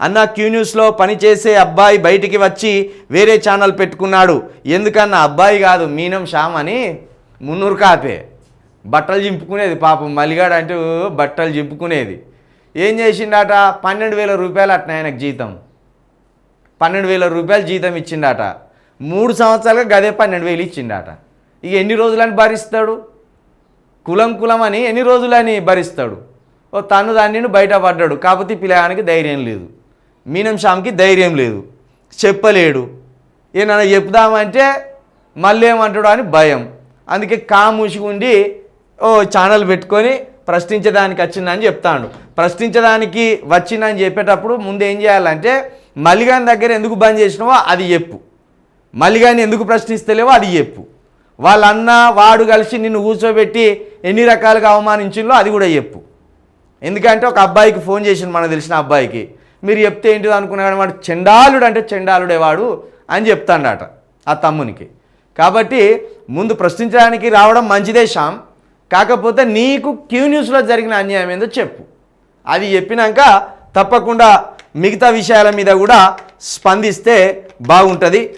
అన్న క్యూ న్యూస్లో పనిచేసే అబ్బాయి బయటికి వచ్చి వేరే ఛానల్ పెట్టుకున్నాడు. ఎందుకన్నా అబ్బాయి కాదు మీనం శ్యామ్ అని మున్నూరు కాపే. బట్టలు చింపుకునేది పాపం మలిగాడు అంటూ బట్టలు చింపుకునేది. ఏం చేసిండట? పన్నెండు వేల రూపాయలు అట్న ఆయనకు జీతం. పన్నెండు వేల రూపాయలు జీతం ఇచ్చిండట. మూడు సంవత్సరాలుగా గదే పన్నెండు వేలు ఇచ్చిండట. ఇక ఎన్ని రోజులని భరిస్తాడు? కులం కులం అని ఎన్ని రోజులని భరిస్తాడు? ఓ తను దాన్ని బయటపడ్డాడు. కాకపోతే పిల్లగానికి ధైర్యం లేదు. మీనం శ్యామ్కి ధైర్యం లేదు. చెప్పలేడు. ఏమన్నా చెప్దామంటే మళ్ళీ ఏమంటాడు అని భయం. అందుకే కామూసి ఉండి ఓ ఛానల్ పెట్టుకొని ప్రశ్నించడానికి వచ్చిందని చెప్తాడు. ప్రశ్నించడానికి వచ్చిందని చెప్పేటప్పుడు ముందు ఏం చేయాలంటే మల్లిగాని దగ్గర ఎందుకు బంద్ చేసినావో అది చెప్పు. మల్లిగాని ఎందుకు ప్రశ్నిస్తలేవో అది చెప్పు. వాళ్ళన్న వాడు కలిసి నిన్ను కూర్చోబెట్టి ఎన్ని రకాలుగా అవమానించిందో అది కూడా చెప్పు. ఎందుకంటే ఒక అబ్బాయికి ఫోన్ చేసిండు మనకు తెలిసిన అబ్బాయికి. మీరు చెప్తే ఏంటిది అనుకున్నాడు వాడు? చెండాలుడు అంటే చెండాలుడే వాడు అని చెప్తాడట ఆ తమ్మునికి. కాబట్టి ముందు ప్రశ్నించడానికి రావడం మంచిదే శ్యామ్. కాకపోతే నీకు క్యూ న్యూస్లో జరిగిన అన్యాయం ఏందో చెప్పు. అది చెప్పినాక తప్పకుండా మిగతా విషయాల మీద కూడా స్పందిస్తే బాగుంటుంది.